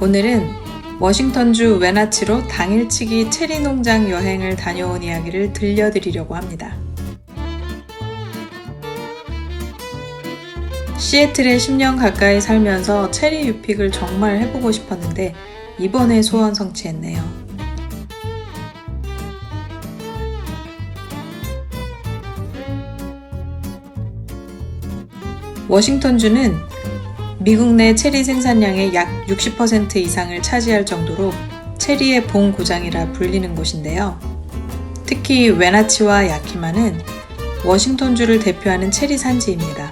오늘은 워싱턴주 웨나치로 당일치기 체리 농장 여행을 다녀온 이야기를 들려드리려고 합니다. 시애틀에 10년 가까이 살면서 체리 유픽을 정말 해보고 싶었는데 이번에 소원 성취했네요. 워싱턴주는 미국 내 체리 생산량의 약 60% 이상을 차지할 정도로 체리의 본 고장이라 불리는 곳인데요. 특히 웨나치와 야키마는 워싱턴주를 대표하는 체리 산지입니다.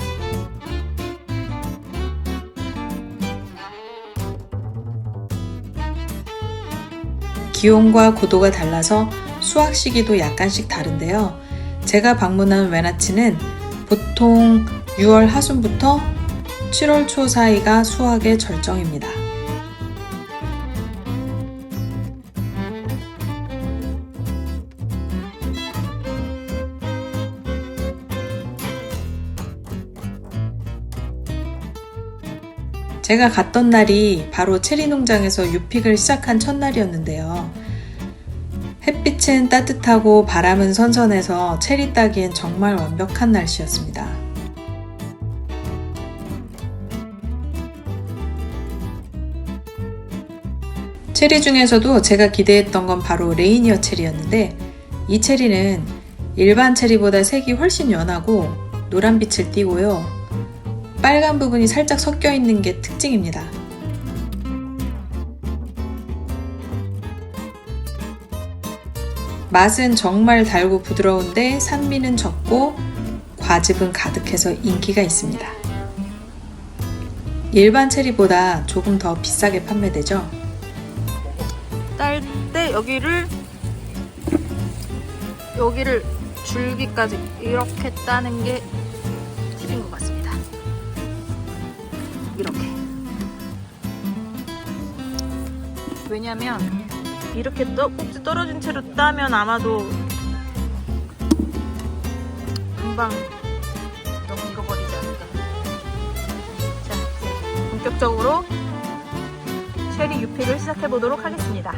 기온과 고도가 달라서 수확 시기도 약간씩 다른데요. 제가 방문한 웨나치는 보통 6월 하순부터 7월 초 사이가 수확의 절정입니다. 제가 갔던 날이 바로 체리 농장에서 유픽을 시작한 첫날이었는데요. 햇빛은 따뜻하고 바람은 선선해서 체리 따기엔 정말 완벽한 날씨였습니다. 체리 중에서도 제가 기대했던 건 바로 레이니어 체리였는데 이 체리는 일반 체리보다 색이 훨씬 연하고 노란빛을 띠고요. 빨간 부분이 살짝 섞여 있는 게 특징입니다. 맛은 정말 달고 부드러운데 산미는 적고 과즙은 가득해서 인기가 있습니다. 일반 체리보다 조금 더 비싸게 판매되죠. 여기를 여기를 줄기까지 이렇게 따는 게 팁인 것 같습니다. 이렇게. 왜냐면 이렇게 떠, 꼭지 떨어진 채로 따면 아마도 금방 익어버리지 않을까. 자, 이제 본격적으로 체리 유픽을 시작해 보도록 하겠습니다.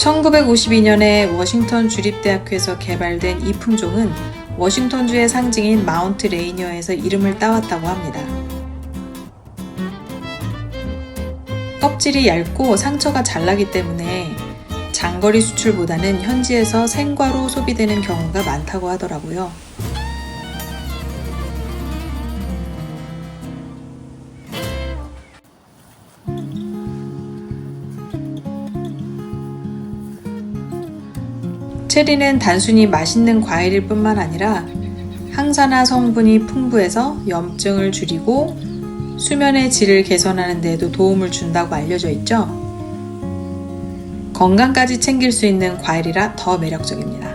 (1952년에) 워싱턴 주립대학교에서 개발된 이 품종은 워싱턴주의 상징인 마운트 레이니어에서 이름을 따왔다고 합니다. 껍질이 얇고 상처가 잘 나기 때문에 장거리 수출보다는 현지에서 생과로 소비되는 경우가 많다고 하더라고요. 체리는 단순히 맛있는 과일일 뿐만 아니라 항산화 성분이 풍부해서 염증을 줄이고 수면의 질을 개선하는 데에도 도움을 준다고 알려져 있죠. 건강까지 챙길 수 있는 과일이라 더 매력적입니다.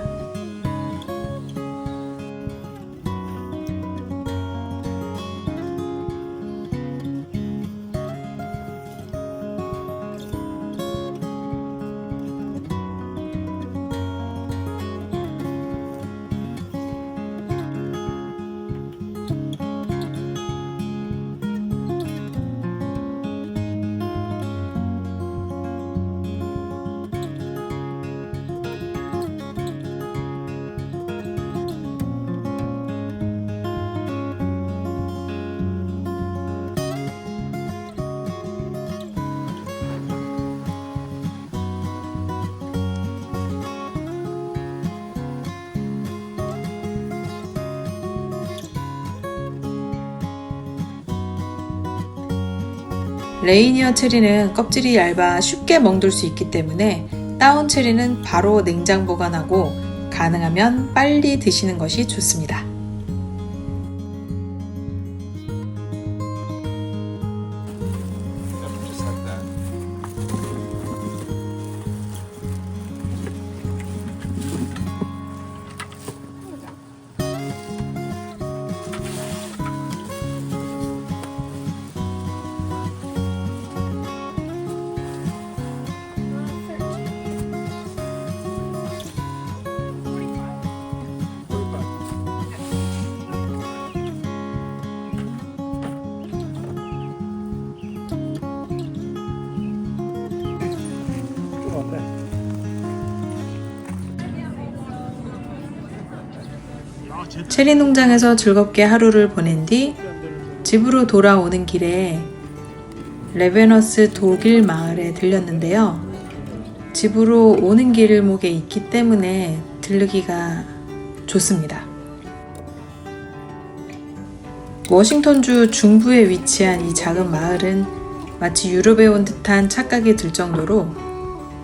레이니어 체리는 껍질이 얇아 쉽게 멍들 수 있기 때문에 다운 체리는 바로 냉장 보관하고 가능하면 빨리 드시는 것이 좋습니다. 체리 농장에서 즐겁게 하루를 보낸 뒤 집으로 돌아오는 길에 레베너스 독일 마을에 들렸는데요. 집으로 오는 길목에 있기 때문에 들르기가 좋습니다. 워싱턴주 중부에 위치한 이 작은 마을은 마치 유럽에 온 듯한 착각이 들 정도로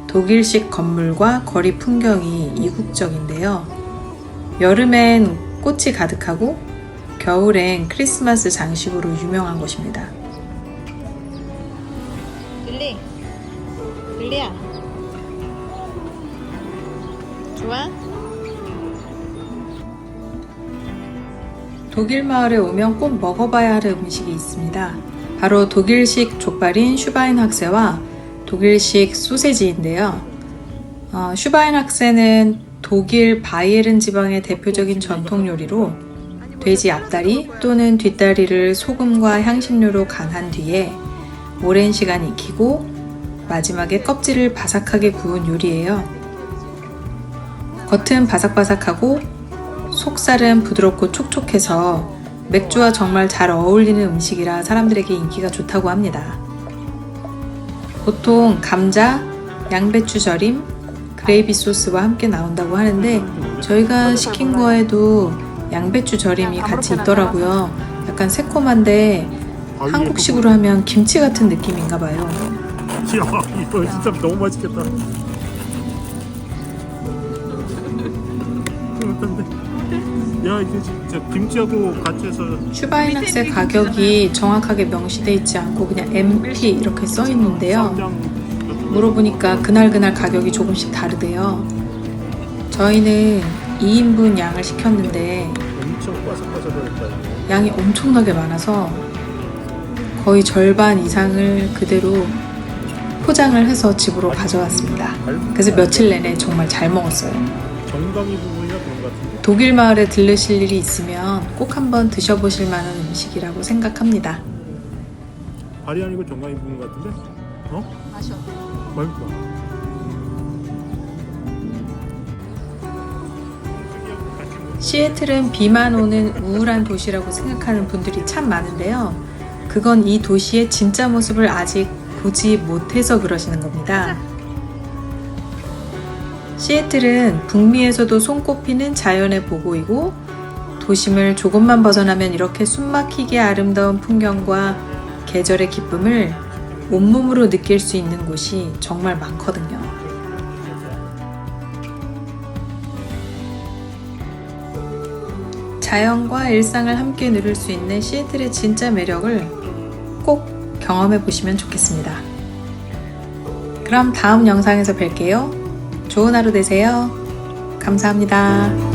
독일식 건물과 거리 풍경이 이국적인데요. 여름엔 꽃이 가득하고 겨울엔 크리스마스 장식으로 유명한 곳입니다. 빌리, 빌리야. 좋아? 독일 마을에 오면 꼭 먹어봐야 할 음식이 있습니다. 바로 독일식 족발인 슈바인 학세와 독일식 소세지인데요. 어, 슈바인 학세는 독일 바이에른 지방의 대표적인 전통 요리로 돼지 앞다리 또는 뒷다리를 소금과 향신료로 간한 뒤에 오랜 시간 익히고 마지막에 껍질을 바삭하게 구운 요리예요. 겉은 바삭바삭하고 속살은 부드럽고 촉촉해서 맥주와 정말 잘 어울리는 음식이라 사람들에게 인기가 좋다고 합니다. 보통 감자, 양배추 절임, 그레이비 소스와 함께 나온다고 하는데 저희가 시킨 거에도 양배추 절임이 같이 있더라고요. 약간 새콤한데 한국식으로 하면 김치 같은 느낌인가 봐요. 야, 이거 진짜 너무 맛있겠다. 야, 이게 진짜 김치하고 같이 해서 슈바인학세 가격이 정확하게 명시돼 있지 않고 그냥 MP 이렇게 써 있는데요. 물어보니까 그날그날 가격이 조금씩 다르대요. 저희는 2인분 양을 시켰는데. 양이 엄청나게 많아서 거의 절반 이상을 그대로 포장을 해서 집으로 가져왔습니다. 그래서 며칠 내내 정말 잘 먹었어요. 정강이 부분이나 그런 것 같은데. 독일 마을에 들르실 일이 있으면 꼭 한번 드셔보실 만한 음식이라고 생각합니다. 발이 아니고 정강이 부분 같은데? 어? 마셔. 맛있다. 시애틀은 비만 오는 우울한 도시라고 생각하는 분들이 참 많은데요. 그건 이 도시의 진짜 모습을 아직 보지 못해서 그러시는 겁니다. 시애틀은 북미에서도 손꼽히는 자연의 보고이고 도심을 조금만 벗어나면 이렇게 숨막히게 아름다운 풍경과 계절의 기쁨을 온몸으로 느낄 수 있는 곳이 정말 많거든요. 자연과 일상을 함께 누릴 수 있는 시애틀의 진짜 매력을 꼭 경험해 보시면 좋겠습니다. 그럼 다음 영상에서 뵐게요. 좋은 하루 되세요. 감사합니다.